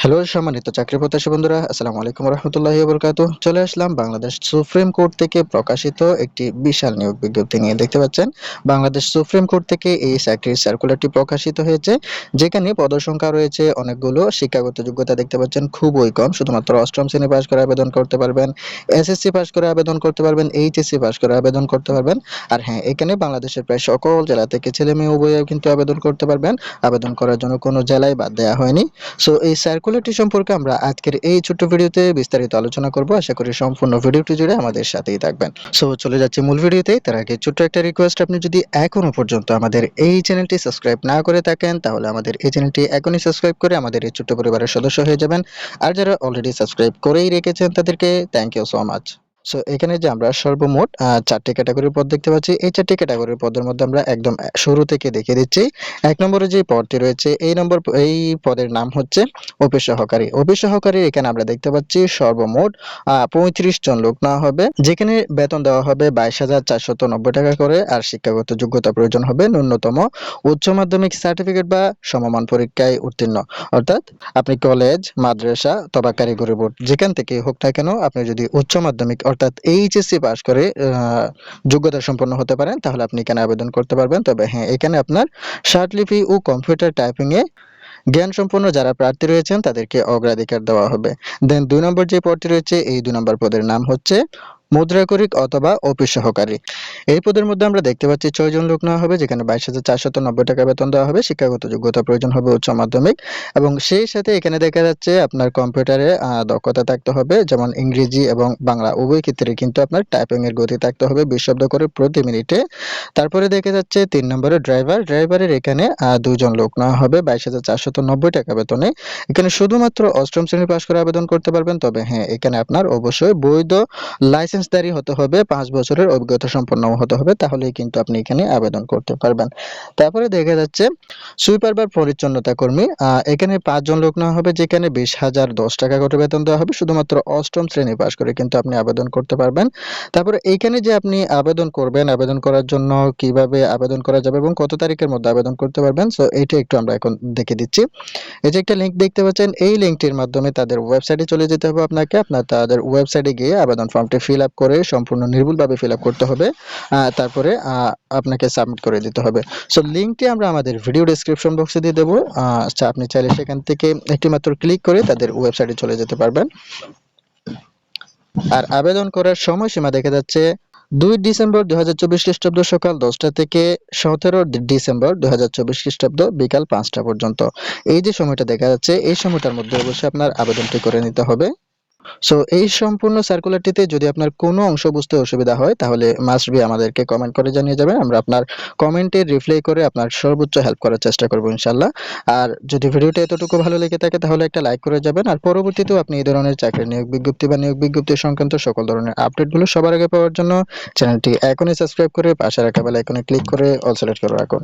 Hello, সম্মানিত চাকরি প্রত্যাশী বন্ধুরা, আসসালামু আলাইকুম রহমতুল্লাহি বরকাত চলে আসলাম বাংলাদেশ সুপ্রিম কোর্ট থেকে প্রকাশিত একটি বিশাল নিয়োগ বিজ্ঞপ্তি নিয়ে। দেখতে পাচ্ছেন, বাংলাদেশ সুপ্রিম কোর্ট থেকে এই চাকরির সার্কুলারটি প্রকাশিত হয়েছে, যেখানে পদসংখ্যা রয়েছে অনেকগুলো, শিক্ষাগত যোগ্যতা দেখতে পাচ্ছেন খুবই কম, শুধুমাত্র অষ্টম শ্রেণি পাশ করে আবেদন করতে পারবেন এসএসসি পাশ করে আবেদন করতে পারবেন এইচএসসি পাশ করে আবেদন করতে পারবেন, আর হ্যাঁ এখানে বাংলাদেশের প্রায় সকল জেলা থেকে ছেলে মেয়ে উভয়ে কিন্তু আবেদন করতে পারবেন, আবেদন করার জন্য কোনো জেলায় বাদ দেওয়া হয়নি। সো এই সার্কুলারটি সম্পর্কে আমরা আজকের এই ছোট্ট ভিডিওতে বিস্তারিত আলোচনা করব। আশা করি সম্পূর্ণ ভিডিওটি জুড়ে আমাদের সাথেই থাকবেন। সো চলে যাচ্ছি মূল ভিডিওতে তার আগে ছোট্ট একটা রিকোয়েস্ট আপনি যদি এখনও পর্যন্ত আমাদের এই চ্যানেলটি সাবস্ক্রাইব না করে থাকেন, তাহলে আমাদের এই চ্যানেলটি এখনই সাবস্ক্রাইব করে আমাদের এই ছোট্ট পরিবারের সদস্য হয়ে যাবেন। আর যারা অলরেডি সাবস্ক্রাইব করেই রেখেছেন তাদেরকে thank you so much so এখানে যে আমরা সর্বমোট চারটি ক্যাটাগরির পদ দেখতে পাচ্ছি। এই চারটি ক্যাটাগরির পদের মধ্যে আমরা একদম শুরু থেকে দেখিয়ে দিচ্ছি। এক নম্বরে যে পদটি রয়েছে, এই নম্বর, এই পদের নাম হচ্ছে অফিস সহকারী। অফিস সহকারী এখানে আমরা দেখতে পাচ্ছি সর্বমোট পঁয়ত্রিশ জন লোক নেওয়া হবে, যেখানে বেতন দেওয়া হবে বাইশ হাজার চারশত নব্বই টাকা করে আর শিক্ষাগত যোগ্যতা প্রয়োজন হবে ন্যূনতম উচ্চ মাধ্যমিক সার্টিফিকেট বা সমমান পরীক্ষায় উত্তীর্ণ। অর্থাৎ আপনি কলেজ মাদ্রাসা অথবা কারিগরি বোর্ড যেখান থেকে হোক না কেন, আপনি যদি উচ্চ মাধ্যমিক অর্থাৎ এইচএসসি পাশ করে যোগ্যতা সম্পন্ন হতে পারেন, তাহলে আপনি এখানে আবেদন করতে পারবেন। তবে হ্যাঁ এখানে আপনার শার্টলিপি ও কম্পিউটার টাইপিংয়ে জ্ঞান সম্পন্ন যারা প্রার্থী রয়েছেন, তাদেরকে অগ্রাধিকার দেওয়া হবে। দেন দুই নম্বর যে পদটি রয়েছে, এই দুই নম্বর পদের নাম হচ্ছে মুদ্রাকরিক অথবা অফিস সহকারী। এই পদের মধ্যে আমরা দেখতে পাচ্ছি ছয় জন লোক নেওয়া হবে, যেখানে বাইশ হাজার চারশত নব্বই টাকা বেতন দেওয়া হবে, শিক্ষাগত যোগ্যতা প্রয়োজন হবে উচ্চ মাধ্যমিক। এবং সেই সাথে এখানে দেখা যাচ্ছে আপনার কম্পিউটারে দক্ষতা থাকতে হবে, যেমন ইংরেজি এবং বাংলা, উভয় ক্ষেত্রে কিন্তু আপনার টাইপিং এর গতি থাকতে হবে বিশ শব্দ করে প্রতি মিনিটে। তারপরে দেখা যাচ্ছে তিন নম্বরে ড্রাইভার ড্রাইভারের এখানে দুজন লোক নেওয়া হবে, বাইশ হাজার চারশত নব্বই টাকা বেতনে। এখানে শুধুমাত্র অষ্টম শ্রেণি পাশ করে আবেদন করতে পারবেন, তবে হ্যাঁ এখানে আপনার অবশ্যই বৈধ লাইসেন্সদারি হতে হবে, পাঁচ বছরের অভিজ্ঞতা সম্পন্ন হতে হবে, তাহলেই কিন্তু আপনি এখানে আবেদন করতে পারবেন। তারপরে দেখা যাচ্ছে সুইপার বা পরিচ্ছন্নতা কর্মী এখানে পাঁচজন লোক নেওয়া হবে, যেখানে বিশ হাজার দশ টাকা করে বেতন দেওয়া হবে, শুধুমাত্র অষ্টম শ্রেণি পাস করে কিন্তু আপনি আবেদন করতে পারবেন। তারপরে এইখানে যে আপনি আবেদন করবেন, আবেদন করার জন্য কীভাবে আবেদন করা যাবে এবং কত তারিখের মধ্যে আবেদন করতে পারবেন সো এইটা একটু আমরা এখন দেখে দিচ্ছি। এই যে একটা লিঙ্ক দেখতে পাচ্ছেন, এই লিঙ্কটির মাধ্যমে তাদের ওয়েবসাইটে চলে যেতে হবে আপনাকে, আপনার তাদের ওয়েবসাইটে গিয়ে আবেদন ফর্মটি ফিল করে সম্পূর্ণ নির্ভুলভাবে ফিল আপ করতে হবে তারপরে আপনাকে সাবমিট করে দিতে হবে। সো লিঙ্কটি আমরা আমাদের ভিডিও ডেসক্রিপশন বক্সে দিয়ে দেবো। আচ্ছা আপনি চাইলে সেখান থেকে একটি মাত্র ক্লিক করে তাদের ওয়েবসাইটে চলে যেতে পারবেন। আর আবেদন করার সময়সীমা দেখা যাচ্ছে দুই ডিসেম্বর দুই হাজার চব্বিশ খ্রিস্টাব্দ সকাল দশটা থেকে সতেরো ডিসেম্বর দুই হাজার চব্বিশ খ্রিস্টাব্দ বিকাল পাঁচটা পর্যন্ত। এই যে সময়টা দেখা যাচ্ছে, এই সময়টার মধ্যে অবশ্যই আপনার আবেদনটি করে নিতে হবে। সো এই সম্পূর্ণ সার্কুলারটিতে যদি আপনার কোনো অংশ বুঝতে অসুবিধা হয়, তাহলে মাস্ট বি আমাদেরকে কমেন্ট করে জানিয়ে যাবেন। আমরা আপনার কমেন্টে রিপ্লাই করে আপনার সর্বোচ্চ হেল্প করার চেষ্টা করব ইনশাল্লাহ আর যদি ভিডিওটা এতটুকু ভালো লেগে থাকে, তাহলে একটা লাইক করে যাবেন। আর পরবর্তীতেও আপনি এই ধরনের চাকরি নিয়োগ বিজ্ঞপ্তি বা নিয়োগ বিজ্ঞপ্তি সংক্রান্ত সকল ধরনের আপডেটগুলো সবার আগে পাওয়ার জন্য চ্যানেলটি এখনই সাবস্ক্রাইব করে পাশে রাখা বেল আইকনে ক্লিক করে অল সিলেক্ট করে রাখুন।